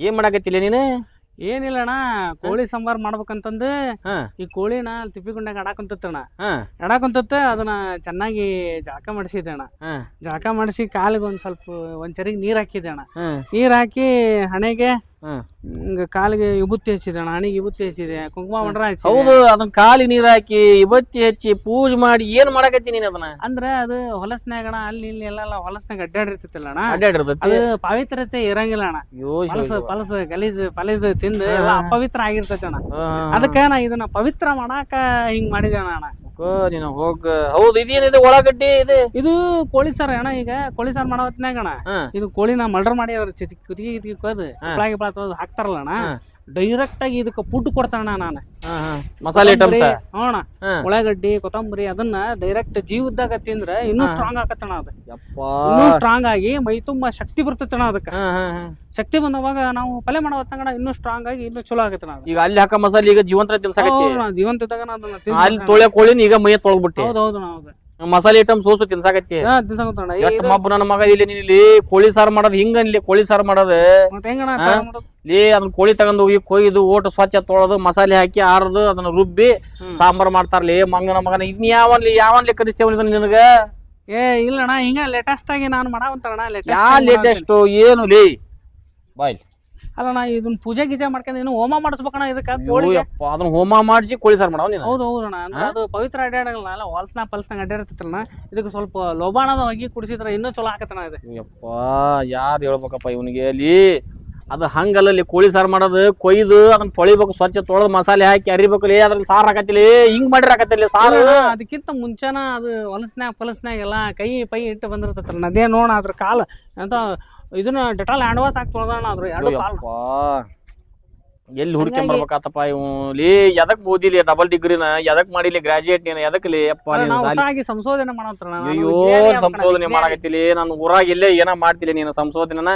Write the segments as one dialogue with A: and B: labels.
A: ಏನ್ ಮಾಡಕತ್ತಿಲ್ಲ ನೀನು?
B: ಏನಿಲ್ಲ ಅಣ್ಣ ಕೋಳಿ ಸಾಂಬಾರ್ ಮಾಡ್ಬೇಕಂತಂದು
A: ಹಾ.
B: ಈ ಕೋಳಿನ ತಿಪ್ಪಿಗುಂಡಾಗ ಆಡಾಕುಂತತ್ತಣ್ಣ
A: ಹಾ.
B: ಅದನ್ನ ಚೆನ್ನಾಗಿ ಜಳಕ ಮಾಡಿಸಿದೆ ಅಣ್ಣ
A: ಹಾ.
B: ಜಳಕ ಮಾಡಿಸಿ ಕಾಲಿಗೆ ಒಂದ್ ಸ್ವಲ್ಪ ಒಂದ್ ಚರಿಗೆ ನೀರ್ ಹಾಕಿದೆ ಅಣ್ಣ
A: ಹಾ.
B: ನೀರ್ ಹಾಕಿ ಹಣೆಗೆ ಹಿಂಗ ಕಾಲಿಗೆ ವಿಭೂತಿ ಹಚ್ಚಿದೆ ಅಣ್ಣ ಹಣಿಗೆ ವಿಭೂತಿ ಹಚ್ಚಿದೆ ಕುಂಕುಮ ಮಂಡ್ರ ಹಚ್ಚಿದೆ.
A: ಹೌದು ಅದನ್ನ ಕಾಲಿ ನೀರ್ ಹಾಕಿ ಇವತ್ತಿ ಹಚ್ಚಿ ಪೂಜೆ ಮಾಡಿ ಏನ್ ಮಾಡಕತ್ತಿ ನೀನ್ ಅದನ್ನ?
B: ಅಂದ್ರೆ ಅದು ಹೊಲಸ್ನ್ಯಾಗ ಅಣ್ಣ ಅಲ್ಲಿ ಇಲ್ಲಿ ಎಲ್ಲ ಹೊಲಸ್ನಾಗ ಅಡ್ಡಾಡಿರ್ತಿತ್ತಲ್ಲ ಅಣ್ಣ.
A: ಅಡ್ಡಾಡಿರ್ತೈತಿ
B: ಅದು ಪವಿತ್ರತೆ ಇರಂಗಿಲ್ಲ ಅಣ್ಣ. ಪಲಸ. ಪಲಸ ಗಲೀಜ್ ಪಲೀಜ್ ತಿಂದು ಎಲ್ಲ ಅಪವಿತ್ರ ಆಗಿರ್ತೈತೆ ಅಣ್ಣ. ಅದಕ್ಕ ನಾ ಇದನ್ನ ಪವಿತ್ರ ಮಾಡಾಕ ಹಿಂಗ್ ಮಾಡಿದೆ ಅಣ್ಣ.
A: ಹೋಗೋ ನೀನು ಹೋಗ ಹೌದು ಇದೇನಿದೆ ಉಳ್ಳಾಗಡ್ಡಿ ಇದೆ?
B: ಇದು ಕೋಳಿ ಸಾರ್ ಅಣ್ಣ ಈಗ ಕೋಳಿ ಸಾರ್ ಮಾಡೋ ಹೊತ್ನ್ಯಾಗ ಅಣ್ಣ.
A: ಹಾ.
B: ಇದು ಕೋಳಿನ ಮರ್ಡರ್ ಮಾಡಿ ಅದ್ರ ಚಿತಿ ಕುತ್ತಿಗೆ ಗಿತ್ತಿಗೆ ಕೊಯ್ದು ಗಿಪ್ಪಳ ತೊಳ್ದು ಹಾಕ್ತಾರಲ್ಲ ಅಣ್ಣ. ಡೈರೆಕ್ಟ್ ಆಗಿ ಇದಕ್ಕೆ ಫುಡ್ ಕೊಡ್ತಾನ ನಾನು.
A: ಹಾ, ಹಾ. ಮಸಾಲೆ ಐಟಮ್ಸ್
B: ನೋಣ
A: ಹಾ.
B: ಉಳ್ಳಾಗಡ್ಡಿ ಕೊತ್ತಂಬರಿ ಅದನ್ನ ಡೈರೆಕ್ಟ್ ಜೀವದಾಗ ತಿಂದ್ರೆ ಇನ್ನೂ. ಸ್ಟ್ರಾಂಗ್ ಆಕತ್ತಣ ಅದು. ಇನ್ನೂ ಸ್ಟ್ರಾಂಗ್ ಆಗಿ ಮೈ ತುಂಬಾ ಶಕ್ತಿ ಬರ್ತೈತಣ ಅದಕ್ಕೆ. ಶಕ್ತಿ ಬಂದವಾಗ ನಾವು ಪಲ್ಯ ಮಾಡೋ ಹೊತ್ತಂಗಣ ಇನ್ನೂ ಸ್ಟ್ರಾಂಗ್ ಆಗಿ ಇನ್ನೂ ಚಲೋ ಆಗತ್ತಣ
A: ಈಗ ಅಲ್ಲಿ ಹಾಕ ಮಸಾಲೆ ಈಗ ಜೀವಂತ
B: ಜೀವಂತ ಇದ್ದಾಗ ಅದನ್ನ
A: ಅಲ್ಲಿ ತೊಳೆ ಕೋಳಿನ ಈಗ ಮೈ ತೊಳ್ಬಿಟ್ಟು
B: ಹೌದು ಹೌದು
A: ಮಸಾಲೆ ಐಟಮ್ ಸೋಸು ತಿನ್ಸಾಕತ್ತಿ. ಎಷ್ಟ್ ಮಬ್ಬ ನನ್ನ ಮಗ ಇಲ್ಲಿ ನೀನ್ ಇಲ್ಲಿ ಕೋಳಿ ಸಾರು ಮಾಡೋದು ಹಿಂಗ ಇಲ್ಲಿ ಕೋಳಿ ಸಾರು ಮಾಡೋದು.
B: ಮತ್ತೆ
A: ಹಾ? ಲೇ ಅದನ್ನ ಕೋಳಿ ತಗೊಂಡು ಹೋಗಿ ಕೊಯ್ದು ಓಟ ಸ್ವಚ್ಛ ತೊಳೆದು ಮಸಾಲೆ ಹಾಕಿ ಆರದು ಅದನ್ನ ರುಬ್ಬಿ. ಸಾಂಬಾರ್ ಮಾಡ್ತಾರ್ಲಿ ಮಂಗನ ಮಗನ. ಇದ್ನ ಯಾವನ್ಲಿ ಯಾವನ್ಲಿ ಕಲಿಸ್ತೇವ ನಿನಗ?
B: ಏ ಇಲ್ಲಣ್ಣ ಹಿಂಗ ಲೇಟೆಸ್ಟ್ ಆಗಿ ನಾನು ಮಾಡಾವಂತಣ್ಣ
A: ಯಾ
B: ಲೇಟೆಸ್ಟ್
A: ಲೇಟೆಸ್ಟ್ ಏನು ಲೇ? ಬಾಯ್
B: ಅಲ್ಲಣ್ಣ ಇದನ್ನ ಪೂಜೆ ಗೀಜೆ ಮಾಡ್ಕೊಂಡು ಇನ್ನು ಹೋಮ ಮಾಡಿಸ್ಬೇಕಣ್ಣ ಇದಕ್ಕೆ? ಕೋಳಿಗೆ
A: ಯಪ್ಪ ಅದನ್ನ ಹೋಮ ಮಾಡಿಸಿ ಕೋಳಿ ಸಾರು ಮಾಡವ ನೀನು?
B: ಹೌದು ಹೌದಣ್ಣ ಅಂದ್ರೆ ಅದು ಪವಿತ್ರ ಅಡ್ಡಾಡಲ್ಲ ಅಲ್ಲ ಹೊಲ್ಸ್ನ ಪಲ್ಸ್ನಾಗ ಅಡ್ಡಾಡ್ತಿತ್ತಲ್ಲ ಇದಕ್ಕೆ ಸ್ವಲ್ಪ ಲೋಬಾಣದ ಹೊಗಿ ಕುಡಿಸಿದ್ರೆ ಇನ್ನೂ ಚಲೋ ಆಕತ್ತಣ್ಣ ಇದು.
A: ಯಪ್ಪ ಯಾರು ಹೇಳ್ಬೇಕಪ್ಪ ಇವನಿಗೆ ಅಲ್ಲಿ? ಅದು ಹಂಗಲ್ಲ ಅಲ್ಲಿ ಕೋಳಿ ಸಾರು ಮಾಡೋದು ಕೊಯ್ದು ಅದನ್ನ ತೊಳಿಬೇಕು ಸ್ವಚ್ಛ ತೊಳೆದು ಮಸಾಲೆ ಹಾಕಿ ಅರಿಬೇಕು ಲೇ ಅದ್ರಲ್ಲಿ ಸಾರು ಹಾಕತ್ತಿಲಿ ಹಿಂಗ್ ಮಾಡಿರ ಹಾಕತ್ತಿಲ್ಲ ಸಾರು?
B: ಅದಕ್ಕಿಂತ ಮುಂಚೆನ ಅದು ಹೊಲಸ್ನ್ಯಾಗ ಪಲಸ್ನ್ಯಾಗ ಎಲ್ಲ ಕೈ ಪೈ ಇಟ್ಟು ಬಂದಿರ್ತೈತಲ್ಲ ಅದೇ ನೋಡ ಅದ್ರ ಕಾಲ. ಅಂತ ಇದನ್ನ ಡೆಟಾಲ್ ಹ್ಯಾಂಡ್ ವಾಶ್ ಹಾಕಿ ಅದ್ರ ಎರಡು ಕಾಲು.
A: ಯಪ್ಪ. ಎಲ್ಲಿ ಹುಡ್ಕೊಂಡ್ ಬರ್ಬೇಕಾತಪ್ಪ ಇವ್ ಲೇ ಎದಕ್ ಓದಿಲಿ ಡಬಲ್ ಡಿಗ್ರಿನ ಎದಕ್ ಮಾಡಿಲಿ ಗ್ರಾಜುಯೇಟ್ ನೀನು? ಎದಕ್ ಲೇ ಅಪ್ಪ ನೀನು
B: ನಾವು
A: ಸಾಲಿ
B: ಹೊಸಾಗಿ ಸಂಶೋಧನೆ ಮಾಡಂತ್ರಣ್ಣ
A: ಅಯ್ಯೋ ಸಂಶೋಧನೆ ಮಾಡಕತ್ತಿಲಿ? ನಾನು ಊರಾಗ ಇಲ್ಲೇ ಏನ ಮಾಡ್ತಿಲಿ ನೀನು ಸಂಶೋಧನೆನ.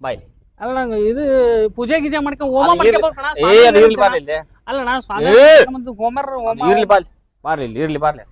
A: ಬಾಯ್.
B: ಅಲ್ಲ ನಂಗೆ ಇದು ಪೂಜೆ ಗೀಜೆ ಮಾಡ್ಕೊಂಡು ಹೋಮ
A: ಅದು ಇರ್ಲಿ-
B: ಮಾಡ್ಕೊಬೇಕಣ್ಣ
A: ಏ
B: ಸ್ವಾಮಿ
A: ಅದು ಇರ್ಲಿ
B: ಇರ್ತಾನ.
A: ಬಾರ್ಲಿ ಇಲ್ಲೇ.
B: ಅಲ್ಲಣ್ಣ ಸ್ವಾಮಿ
A: ಏ!
B: ಮತ್ತು ಹೋಮರ್ ಹೋಮ
A: ಇರ್ಲಿ ಬಾರ್ಲಿ. ಬಾರ್ಲಿ ಇಲ್ಲಿ ಇರ್ಲಿ ಬಾರ್ಲಿ.